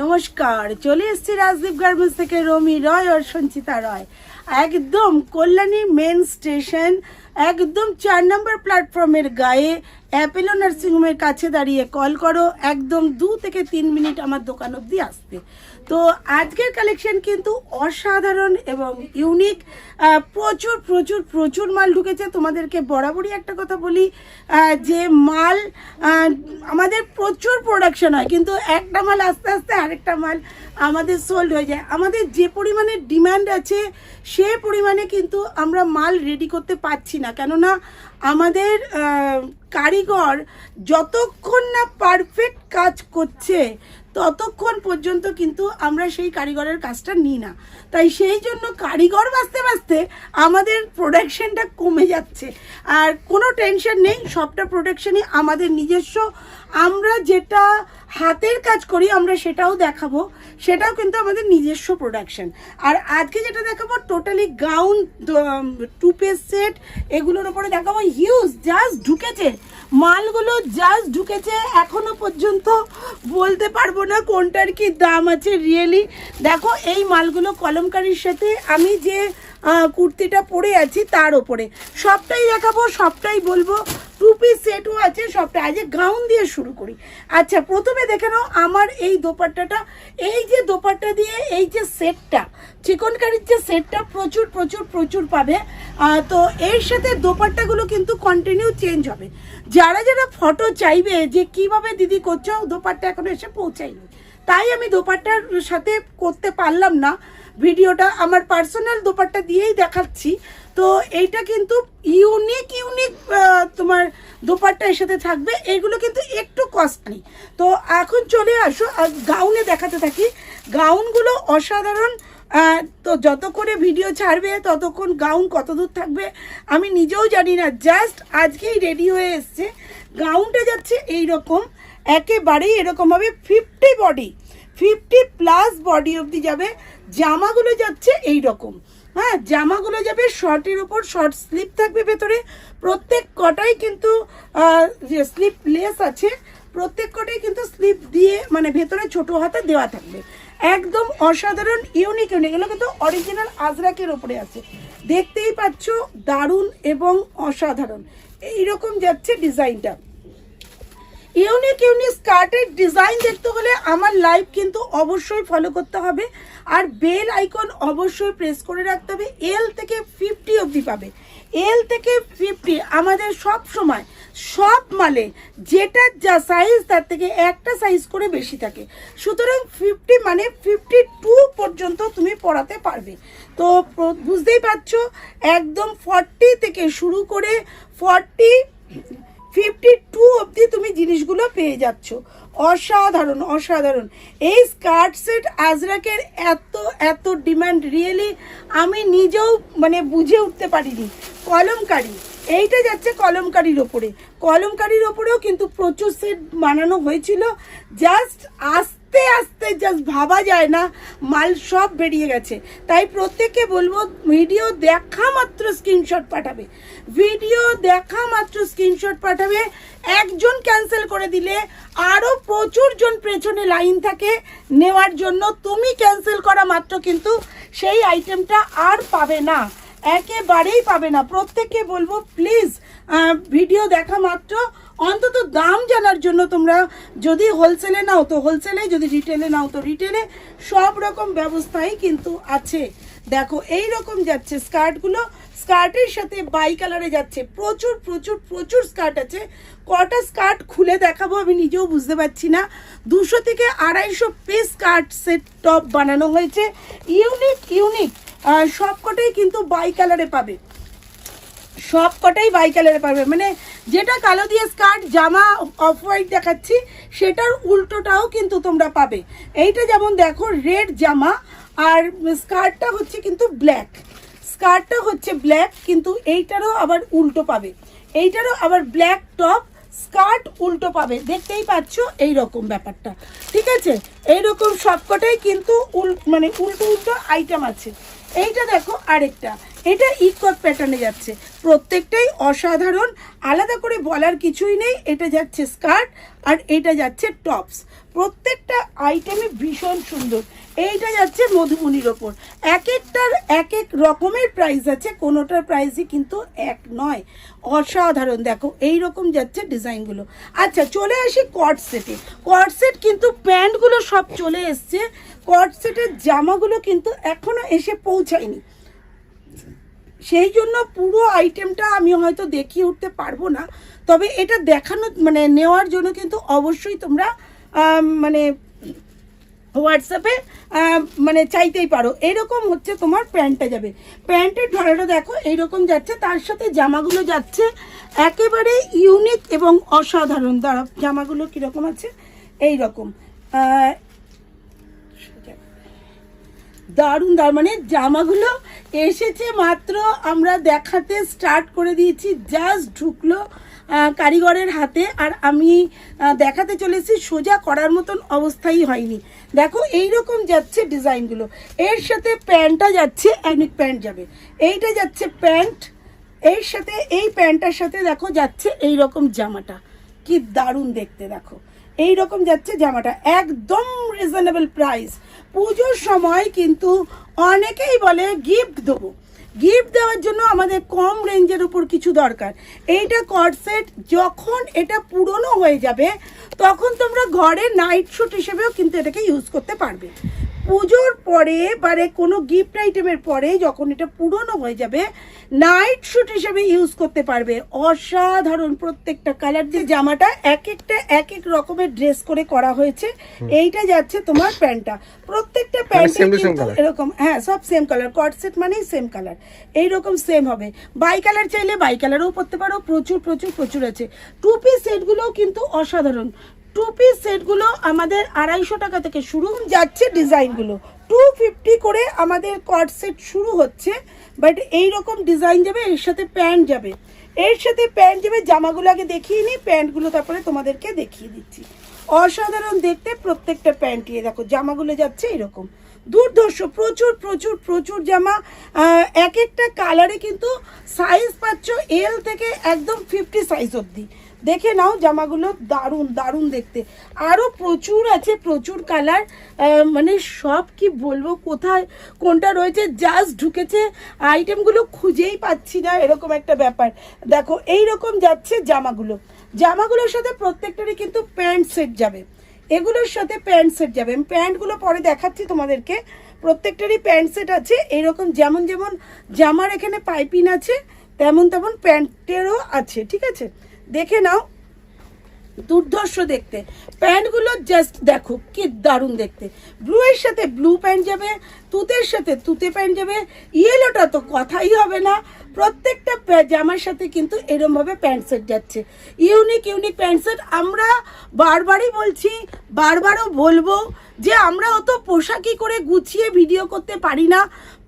নমস্কার, চলে এসছি রাজদীপ গার্মেন্টস থেকে রমি রয় আর সঞ্চিতা রয়। একদম কল্যাণী মেন স্টেশন, একদম চার নম্বর প্ল্যাটফর্মের গায়ে অ্যাপেলো নার্সিংহোমের কাছে দাঁড়িয়ে কল করো। একদম দু থেকে তিন মিনিট আমার দোকান অবধি আসতে। তো আজকের কালেকশন কিন্তু অসাধারণ এবং ইউনিক প্রচুর প্রচুর প্রচুর মাল ঢুকেছে। তোমাদেরকে বরাবরই একটা কথা বলি যে মাল আমাদের প্রচুর প্রোডাকশন হয়, কিন্তু একটা মাল আস্তে আস্তে আরেকটা মাল আমাদের সোল্ড হয়ে যায়। আমাদের যে পরিমাণে ডিমান্ড আছে, সে পরিমাণে কিন্তু আমরা মাল রেডি করতে পারছি না। কেননা আমাদের কারিগর যতক্ষণ না পারফেক্ট কাজ করছে ততক্ষণ পর্যন্ত কিন্তু আমরা সেই কারিগরের কাজটা নিই না। তাই সেই জন্য কারিগর বাঁচতে বাঁচতে আমাদের প্রোডাকশনটা কমে যাচ্ছে। আর কোনো টেনশন নেই, সবটা প্রোডাকশনই আমাদের নিজস্ব। আমরা যেটা হাতের কাজ করি, আমরা সেটাও দেখাবো। সেটাও কিন্তু আমাদের নিজস্ব প্রোডাকশন আর আজকে যেটা দেখাবো totally gown two piece set এগুলোর ওপরে দেখাবো হিউজ জাস্ট ঢুকেছে। মালগুলো জাস্ট ঢুকেছে, এখনও পর্যন্ত বলতে পারব না কোনটার কি দাম আছে রিয়েলি দেখো, এই মালগুলো কলমকারির সাথে আমি যে কুর্তিটা পরে আছি, তার ওপরে। সবটাই দেখাবো, সবটাই বলব। টু পিস সেটও আছে, সবটা। আজকে গাউন দিয়ে শুরু করি। আচ্ছা প্রথমে দেখে নাও আমার এই দোপাট্টাটা। এই যে দোপাট্টা দিয়ে, এই যে সেটটা, চিকনকারির যে সেটটা প্রচুর প্রচুর প্রচুর পাবে। তো এর সাথে দোপাট্টাগুলো কিন্তু কন্টিনিউ চেঞ্জ হবে। যারা যারা ফটো চাইবে যে কীভাবে দিদি করছ, দোপাট্টা এখনও এসে পৌঁছায়নি। তাই আমি দোপাট্টার সাথে করতে পারলাম না। ভিডিওটা আমার পার্সোনাল দোপাট্টা দিয়েই দেখাচ্ছি। তো এইটা কিন্তু ইউনিক ইউনিক তোমার দোপাট্টা এর সাথে থাকবে। এগুলো কিন্তু একটু কস্টলি তো এখন চলে আসো গাউনে দেখাতে থাকি। গাউনগুলো অসাধারণ। তো যত করে ভিডিও ছাড়বে, ততক্ষণ গাউন কত দূর থাকবে, আমি নিজেও জানি না। জাস্ট আজকেই রেডি হয়ে এসছে। গাউনটা যাচ্ছে এই রকম একেবারেই এরকম হবে fifty body fifty plus body অবধি যাবে। জামাগুলো যাচ্ছে এই রকম হ্যাঁ জামাগুলো যাবে শর্টের উপর শর্ট স্লিপ থাকবে ভেতরে। প্রত্যেক কটাই কিন্তু যে স্লিপ লেস আছে, প্রত্যেক কটাই কিন্তু স্লিপ দিয়ে মানে ভেতরে ছোট হাতে দেওয়া থাকবে। একদম অসাধারণ ইউনিক ইউনিক এগুলো কিন্তু অরিজিনাল আজরাকের ওপরে আছে। দেখতেই পাচ্ছ, দারুণ এবং অসাধারণ। এইরকম যাচ্ছে ডিজাইনটা ইউনিক ইউনিক স্কার্টের ডিজাইন দেখতে হলে আমার লাইভ কিন্তু অবশ্যই ফলো করতে হবে। আর বেল আইকন অবশ্যই প্রেস করে রাখতে হবে। এল থেকে ফিফটি অবধি পাবে। এল থেকে ফিফটি আমাদের সব সময়, সব মালে, যেটার যা সাইজ তার থেকে একটা সাইজ করে বেশি থাকে। সুতরাং ফিফটি মানে ফিফটি টু পর্যন্ত তুমি পড়াতে পারবে। তো বুঝতেই পারছ, একদম ফর্টি থেকে শুরু করে ফর্টি ফিফটি টু অবধি তুমি জিনিসগুলো পেয়ে যাচ্ছ। অসাধারণ অসাধারণ। এই স্কার্ট সেট আজরাকের এত এত ডিমান্ড রিয়েলি আমি নিজেও মানে বুঝে উঠতে পারিনি। কলমকারি, এইটা যাচ্ছে কলমকারির ওপরে। কলমকারির ওপরেও কিন্তু প্রচুর সেট বানানো হয়েছিল। জাস্ট আস্তে আস্তে জাস্ট ভাবা যায় না, মাল সব বেরিয়ে গেছে। তাই প্রত্যেককে বলব ভিডিও দেখা মাত্র স্ক্রিনশট পাঠাবে। ভিডিও দেখা মাত্র স্ক্রিনশট পাঠাবে। একজন ক্যান্সেল করে দিলে আরও প্রচুর জন পেছনে লাইন থাকে। নেওয়ার জন্য তুমি ক্যান্সেল করা মাত্র কিন্তু সেই আইটেমটা আর পাবে না। একেবারেই পাবে না। প্রত্যেককে বলব প্লিজ ভিডিও দেখা মাত্র। অন্তত দাম জানার জন্য তোমরা যদি হোলসেলে নাও তো হোলসেলে যদি রিটেলে নাও তো রিটেলে সব রকম ব্যবস্থাই কিন্তু আছে। দেখো, এই রকম যাচ্ছে স্কার্টগুলো স্কার্টের সাথে বাই কালারে যাচ্ছে। প্রচুর প্রচুর প্রচুর স্কার্ট আছে। কটা স্কার্ট খুলে দেখাবো আমি নিজেও বুঝতে পারছি না। দুশো থেকে আড়াইশো পিস স্কার্ট সেট টপ বানানো হয়েছে। ইউনিক ইউনিক সব কটাই কিন্তু বাই কালারে পাবে। সব কটাই বাই কালারে পাবে মানে যেটা কালো দিয়ে স্কার্ট জামা অফ হোয়াইট দেখাচ্ছি, সেটার উল্টোটাও কিন্তু তোমরা পাবে। এইটা যেমন দেখো রেড জামা, আর স্কার্টটা হচ্ছে কিন্তু ব্ল্যাক স্কার্টটা হচ্ছে ব্ল্যাক কিন্তু এইটারও আবার উল্টো পাবে। এইটারও আবার ব্ল্যাক টপ স্কার্ট উল্টো পাবে। দেখতেই পাচ্ছ এই রকম ব্যাপারটা। ঠিক আছে? এইরকম সবকটাই কিন্তু উল মানে উল্টো উল্টো আইটেম আছে। এইটা দেখো আরেকটা। এটা ইকট প্যাটার্নে যাচ্ছে। প্রত্যেকটাই অসাধারণ, আলাদা করে বলার কিছুই নেই, এটা যাচ্ছে স্কার্ট আর এটা যাচ্ছে টপস প্রত্যেকটা আইটেমই ভীষণ সুন্দর। এইটা যাচ্ছে মধুবনির ওপর। এক একটার এক এক রকমের প্রাইস আছে, কোনোটার প্রাইসই কিন্তু এক নয়। অসাধারণ, দেখো এই রকম যাচ্ছে ডিজাইনগুলো। আচ্ছা চলে আসি কট সেটে কট সেট কিন্তু প্যান্টগুলো সব চলে এসছে। কট সেটের জামাগুলো কিন্তু এখনও এসে পৌঁছায়নি। সেই জন্য পুরো আইটেমটা আমি হয়তো দেখিয়ে উঠতে পারব না। তবে এটা দেখানো মানে নেওয়ার জন্য কিন্তু অবশ্যই তোমরা মানে হোয়াটসঅ্যাপে মানে চাইতেই পারো। এরকম হচ্ছে তোমার প্যান্টটা যাবে। প্যান্টের ঢালাটা দেখো, এইরকম যাচ্ছে, তার সাথে জামাগুলো যাচ্ছে। একেবারে ইউনিক এবং অসাধারণ। দাঁড়া জামাগুলো কীরকম আছে? এই রকম দারুণ দারুণ মানে জামাগুলো এসেছে মাত্র আমরা দেখাতে স্টার্ট করে দিয়েছি জাস্ট ঢুকলো কারিগরের হাতে। আর আমি দেখাতে চলেছি, সোজা করার মতন অবস্থাই হয়নি। দেখো এই রকম যাচ্ছে ডিজাইনগুলো। এর সাথে প্যান্টটা যাচ্ছে, অ্যানিক প্যান্ট যাবে। এইটা যাচ্ছে প্যান্ট, এর সাথে এই প্যান্টটার সাথে দেখো যাচ্ছে এই রকম জামাটা। কি দারুণ দেখতে, দেখো। এই রকম যাচ্ছে জামাটা, একদম রিজনেবল প্রাইস পুজোর সময় কিন্তু অনেকেই বলে গিফট দেবো। গিফট দেওয়ার জন্য আমাদের কম রেঞ্জের উপর কিছু দরকার। এইটা কটসেট যখন এটা পুরনো হয়ে যাবে, তখন তোমরা ঘরে নাইট শ্যুট হিসেবেও কিন্তু এটাকে ইউজ করতে পারবে। পুজোর পরে বারে কোনো গিফট আইটেমের পরে যখন এটা পুরনো হয়ে যাবে নাইট শ্যুট হিসেবে ইউজ করতে পারবে। অসাধারণ প্রত্যেকটা কালার যে জামাটা এক একটা এক এক রকমের ড্রেস করে করা হয়েছে। এইটা যাচ্ছে তোমার প্যান্টটা। প্রত্যেকটা প্যান্টে same কিন্তু এরকম হ্যাঁ সব সেম কালার কট সেট মানেই সেম কালার এইরকম সেম হবে। বাই কালার চাইলে বাই কালারও পরতে পারো। প্রচুর প্রচুর প্রচুর আছে। টু পিস সেটগুলোও কিন্তু অসাধারণ। টু পিস সেটগুলো আমাদের আড়াইশো টাকা থেকে শুরু যাচ্ছে ডিজাইনগুলো। টু ফিফটি করে আমাদের কট সেট শুরু হচ্ছে বাট এই রকম ডিজাইন যাবে, এর সাথে প্যান্ট যাবে। এর সাথে প্যান্ট যাবে, জামাগুলো আগে দেখিয়ে নিই প্যান্টগুলো তারপরে তোমাদেরকে দেখিয়ে দিচ্ছি। অসাধারণ দেখতে প্রত্যেকটা প্যান্টই দেখো, জামাগুলো যাচ্ছে এরকম। দুর্ধর্ষ, প্রচুর প্রচুর প্রচুর জামা। এক একটা কালারে কিন্তু সাইজ পাচ্ছ এল থেকে একদম ফিফটি সাইজ অবধি। দেখে নাও জামাগুলো দারুণ দারুণ দেখতে। আরও প্রচুর আছে, প্রচুর কালার মানে সব কি বলব, কোথায়, কোনটা রয়েছে জাস্ট ঢুকেছে। আইটেমগুলো খুঁজেই পাচ্ছি না, এরকম একটা ব্যাপার। দেখো এই রকম যাচ্ছে জামাগুলো। জামাগুলোর সাথে প্রত্যেকটারই কিন্তু প্যান্ট সেট যাবে। এগুলোর সাথে প্যান্ট সেট যাবে। আমি প্যান্টগুলো পরে দেখাচ্ছি তোমাদেরকে। প্রত্যেকটারই প্যান্ট সেট আছে। এইরকম যেমন যেমন জামার এখানে পাইপিন আছে, তেমন তেমন প্যান্টেরও আছে, ঠিক আছে? দেখে নাও। দুর্ধর্ষ দেখতে। প্যান্টগুলো জাস্ট দেখো, কি দারুণ দেখতে। ব্লু এর সাথে ব্লু প্যান্ট যাবে, তুতের সাথে তুতে প্যান্ট যাবে ইয়েলোটা তো কথাই হবে না। প্রত্যেকটা জামার সাথে কিন্তু এরমভাবে প্যান্ট সেট যাচ্ছে। ইউনিক ইউনিক প্যান্ট সেট আমরা বারবারই বলছি, বারবারও বলব যে আমরা অত পোশাকি করে গুছিয়ে ভিডিও করতে পারি না।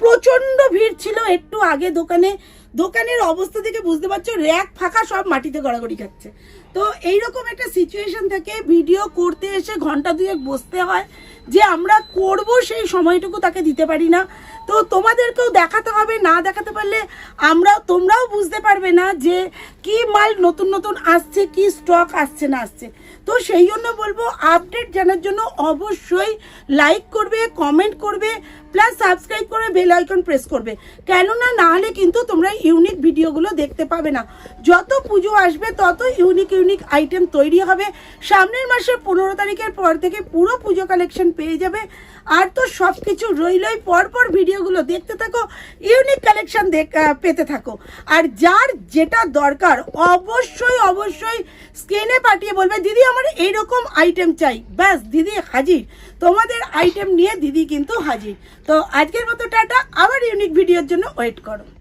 প্রচণ্ড ভিড় ছিল একটু আগে দোকানে। দোকানের অবস্থা থেকে বুঝতে পারছ, র্যাক ফাঁকা সব মাটিতে গড়াগড়ি খাচ্ছে। তো এইরকম একটা সিচুয়েশন থেকে ভিডিও করতে এসে ঘণ্টা দুয়েক বসতে হয়। যে আমরা করব সেই সময়টুকু তাকে দিতে পারি না। তো তোমাদেরকেও দেখাতে হবে, না দেখাতে পারলে আমরা তোমরাও বুঝতে পারবে না যে কি মাল নতুন নতুন আসছে, কি স্টক আসছে, না আসছে। তো সেই জন্য বলব আপডেট জানার জন্য অবশ্যই লাইক করবে কমেন্ট করবে প্লাস সাবস্ক্রাইব করে বেল আইকন প্রেস করবে। কেননা না হলে কিন্তু তোমরা ইউনিক ভিডিওগুলো দেখতে পাবে না। যত পুজো আসবে, তত ইউনিক ইউনিক আইটেম তৈরি হবে। সামনের মাসের পনেরো তারিখের পর থেকে পুরো পুজো কালেকশন পেয়ে যাবে। আর তো সব কিছু রইলই পরপর ভিডিওগুলো দেখতে থাকো ইউনিক কালেকশন পেতে থাকো। আর যার যেটা দরকার, অবশ্যই অবশ্যই স্ক্রিনে পাঠিয়ে বলবে, দিদি, আমার এইরকম আইটেম চাই। ব্যাস, দিদি হাজির। তোমাদের আইটেম নিয়ে দিদি কিন্তু হাজির। তো আজকের মতো টাটা, আবার ইউনিক ভিডিওর জন্য ওয়েট করো।